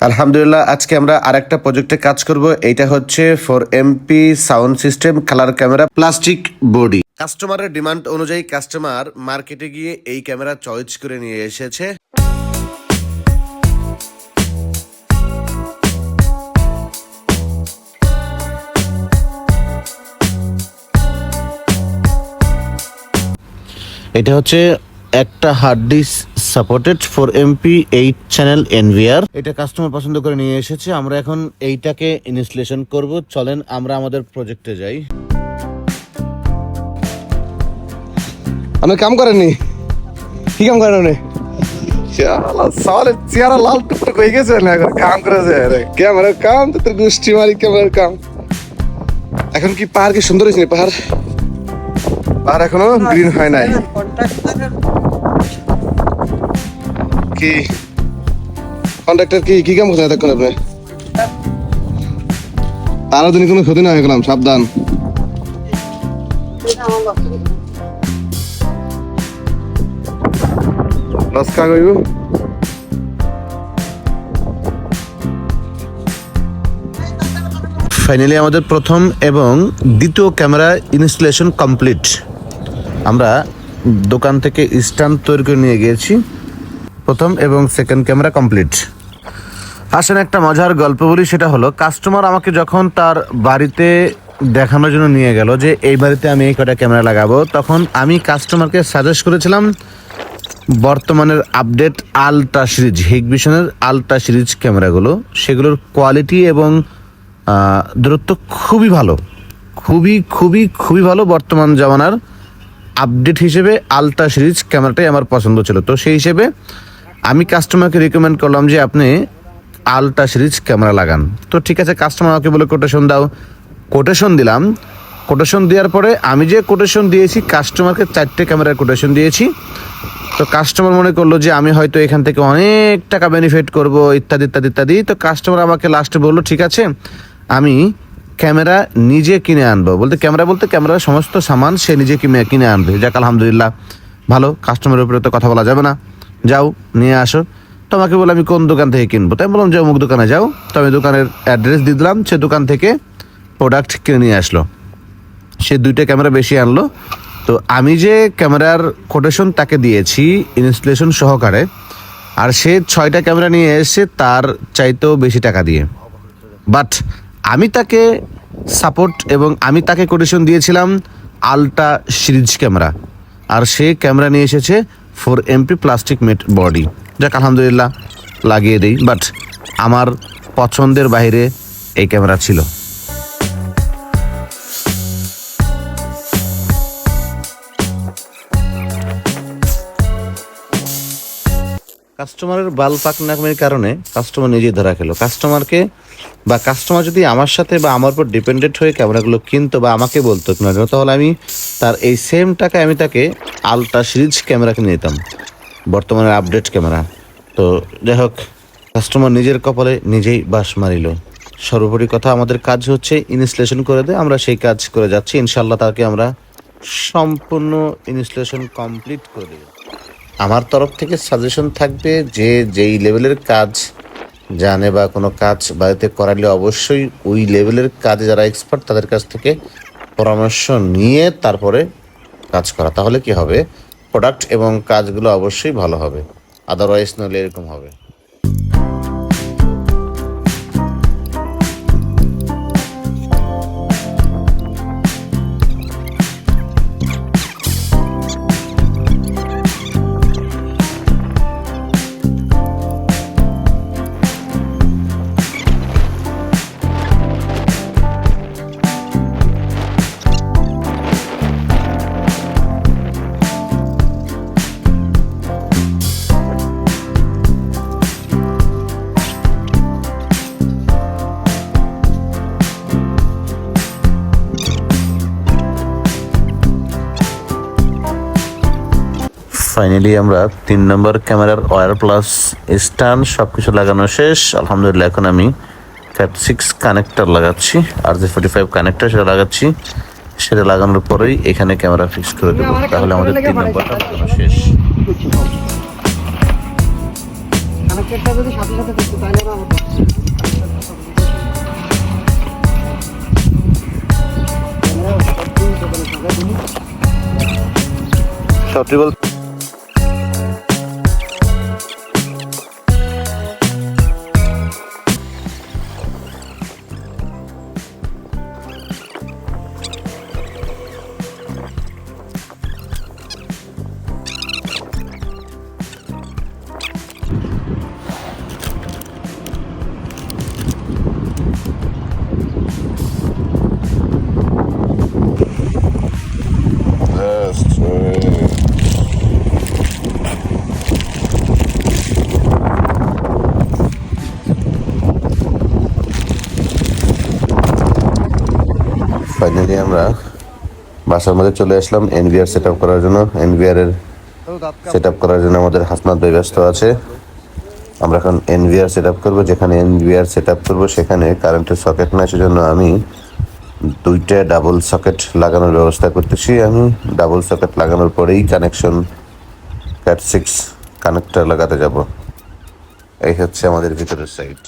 আলহামদুলিল্লাহ, আজকে আমরা আরেকটা প্রজেক্টে কাজ করব। এইটা হচ্ছে for MP sound system colour camera plastic body কাস্টমারের ডিমান্ড অনুযায়ী কাস্টমার মার্কেটে গিয়ে এই ক্যামেরা চয়েস করে নিয়ে এসেছে। এটা হচ্ছে একটা hard disk supported for MP eight channel NVR এটা কাস্টমার পছন্দ করে নিয়ে এসেছে। আমরা এখন এইটাকে ইনস্টলেশন করব। চলেন আমরা আমাদের প্রজেক্টে যাই। আপনি কাম করেননি? কি কাম করেন চেহারা লাল টুকটুক হয়ে গেছে না এখন কাম করেছে ক্যামেরার কাম তো তোর গোষ্ঠী মারি ক্যামেরার কাম। এখন কি পাহাড় কি সুন্দর হয়েছে পাহাড়? পাহাড় এখনও গ্রিন হয় নাই। কি? কন্ট্রাক্টর কি? কি কাম করছেন এতক্ষণ আপনি? তারও দিন কোনো ক্ষতি না হয়ে গেলাম, সাবধান। লস কা কইব? ফাইনালি আমাদের প্রথম এবং দ্বিতীয় ক্যামেরা ইনস্টলেশন কমপ্লিট আমরা দোকান থেকে স্ট্যান্ড তৈরি করে নিয়ে গিয়েছি। প্রথম এবং সেকেন্ড ক্যামেরা কমপ্লিট আসেন একটা মজার গল্প বলি, সেটা হলো কাস্টমার আমাকে যখন তার বাড়িতে দেখানোর জন্য নিয়ে গেল যে, এই বাড়িতে আমি এই কটা ক্যামেরা লাগাবো, তখন আমি কাস্টমারকে সাজেস্ট করেছিলাম, বর্তমানের আপডেট আলট্রা সিরিজ হিগভিশনের আলট্রা সিরিজ ক্যামেরাগুলো সেগুলোর কোয়ালিটি এবং দূরত্ব খুবই ভালো। খুবই খুবই খুবই ভালো বর্তমান জামানার আপডেট হিসেবে আলট্রা সিরিজ ক্যামেরাটাই আমার পছন্দ ছিল। তো সেই হিসেবে আমি কাস্টমারকে রিকমেন্ড করলাম যে আপনি আলট্রা সিরিজ ক্যামেরা লাগান। তো ঠিক আছে কাস্টমার আমাকে বলে কোটেশন দাও। কোটেশন দিলাম। কোটেশন দেওয়ার পরে আমি যে কোটেশন দিয়েছি কাস্টমারকে চারটে ক্যামেরার কোটেশন দিয়েছি। তো কাস্টমার মনে করল যে আমি হয়তো এখান থেকে অনেক টাকা বেনিফিট করব, ইত্যাদি ইত্যাদি ইত্যাদি। তো কাস্টমার আমাকে লাস্টে বলল, ঠিক আছে, আমি ক্যামেরা নিজে কিনে আনব। বলতে ক্যামেরা বলতে ক্যামেরার সমস্ত সামান সে নিজে কিনে কিনে আনবে। যাক, আলহামদুলিল্লাহ, ভালো। কাস্টমারের উপরে তো কথা বলা যাবে না। যাও, নিয়ে আসো। তোমাকে বলে আমি কোন দোকান থেকে কিনবো? তাই বললাম যে অমুক দোকানে যাও। তো আমি দোকানের অ্যাড্রেস দিয়ে দিলাম, সে দোকান থেকে প্রোডাক্ট কিনে নিয়ে আসলো। সে দুইটা ক্যামেরা বেশি আনলো। তো আমি যে ক্যামেরার কোটেশন তাকে দিয়েছি ইনস্টলেশন সহকারে, আর সে ছয়টা ক্যামেরা নিয়ে এসে তার চাইতেও বেশি টাকা দিয়ে। বাট আমি তাকে সাপোর্ট এবং আমি তাকে কোটেশন দিয়েছিলাম আলট্রা সিরিজ ক্যামেরা আর সে ক্যামেরা নিয়ে এসেছে four MP plastic matte body. যাক, আলহামদুলিল্লাহ, লাগিয়ে দিই বাট আমার পছন্দের বাইরে এই ক্যামেরা ছিল। কাস্টমারের বাল পাকনাকমের কারণে কাস্টমার নিজেই ধরা খেলো। কাস্টমারকে বা কাস্টমার যদি আমার সাথে বা আমার উপর ডিপেন্ডেন্ট হয়ে ক্যামেরাগুলো কিনতো বা আমাকে বলতো, না তাহলে আমি তার এই সেম টাকায় আমি তাকে আলট্রা সিরিজ ক্যামেরা কিনে নিতাম বর্তমানে আপডেট ক্যামেরা। তো যাই হোক কাস্টমার নিজের কপালে নিজেই বাস মারিল। সর্বোপরি কথা আমাদের কাজ হচ্ছে ইনস্টলেশন করে দেয় আমরা সেই কাজ করে যাচ্ছি। ইনশাল্লাহ তাকে আমরা সম্পূর্ণ ইনস্টলেশন কমপ্লিট করে দেব। আমার তরফ থেকে সাজেশন থাকবে যে যেই লেভেলের কাজ জানে বা কোনো কাজ বাড়িতে করালে অবশ্যই ওই লেভেলের কাজে যারা এক্সপার্ট তাদের কাছ থেকে পরামর্শ নিয়ে তারপরে কাজ করা। তাহলে কি হবে? প্রোডাক্ট এবং কাজগুলো অবশ্যই ভালো হবে। আদারওয়াইজ নলে এরকম হবে। ফাইনালি আমরা তিন নম্বর ক্যামেরার ওয়ার প্লাস স্ট্যান্ড সব কিছু লাগানো শেষ। আলহামদুলিল্লাহ এখন আমি ফ্যাট সিক্স কানেক্টার লাগাচ্ছি। আর যে ফোর্টি ফাইভ কানেক্টার সেটা লাগাচ্ছি। সেটা লাগানোর পরেই এখানে ক্যামেরা ফিক্স করে দেবো। তাহলে আমাদের তিন নম্বরটা লাগানো শেষ। কানেক্টরটা যদি সাথে সাথে তাহলে আমার ফাইনালি আমরা বাসার মধ্যে চলে আসলাম। এনভিআর সেট আপ করার জন্য। এনভিআর এর সেট আপ করার জন্য আমাদের হাসনাত ভাই ব্যস্ত আছে। আমরা এখন এনভিআর সেট আপ করব। যেখানে এনভিআর সেট আপ করব, সেখানে কারেন্টের সকেট না, সেজন্য আমি দুইটা ডাবল সকেট লাগানোর ব্যবস্থা করতেছি। আমি ডাবল সকেট লাগানোর পরেই কানেকশন ক্যাট সিক্স কানেক্টর লাগাতে যাব। এই হচ্ছে আমাদের ভিতরের সাইড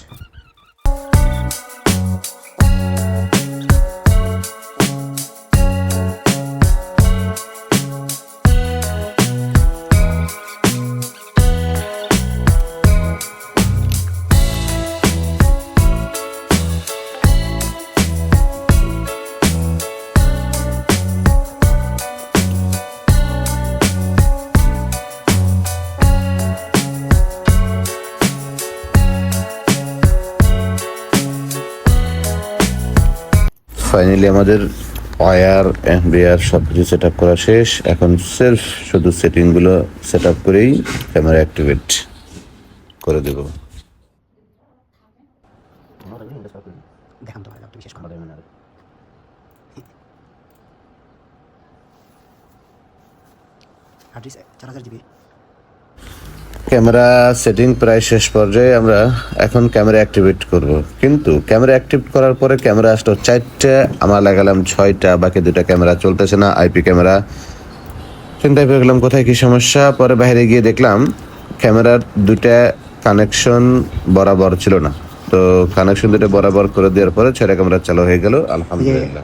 ফাইনালি আমাদের ওয়ার এনবিআর সব কিছু সেট আপ করা শেষ। এখন সেলফ শুধু সেটিংগুলো সেট আপ করেই ক্যামেরা অ্যাক্টিভেট করে দেব। চার হাজার জিবি ক্যামেরা সেটিং প্রায় শেষ পর্যায়ে আমরা এখন ক্যামেরা অ্যাক্টিভেট করব। কিন্তু ক্যামেরা অ্যাক্টিভ করার পরে ক্যামেরা আসলো চারটে আমরা লাগালাম ছয়টা বাকি দুটা ক্যামেরা চলতেছে না আইপি ক্যামেরা। চিন্তায় পেয়ে গেলাম কোথায় কি সমস্যা? পরে বাইরে গিয়ে দেখলাম ক্যামেরার দুটা কানেকশন বরাবর ছিল না। তো কানেকশন দুটো বরাবর করে দেওয়ার পরে ছয়টা ক্যামেরা চালু হয়ে গেল আলহামদুলিল্লাহ।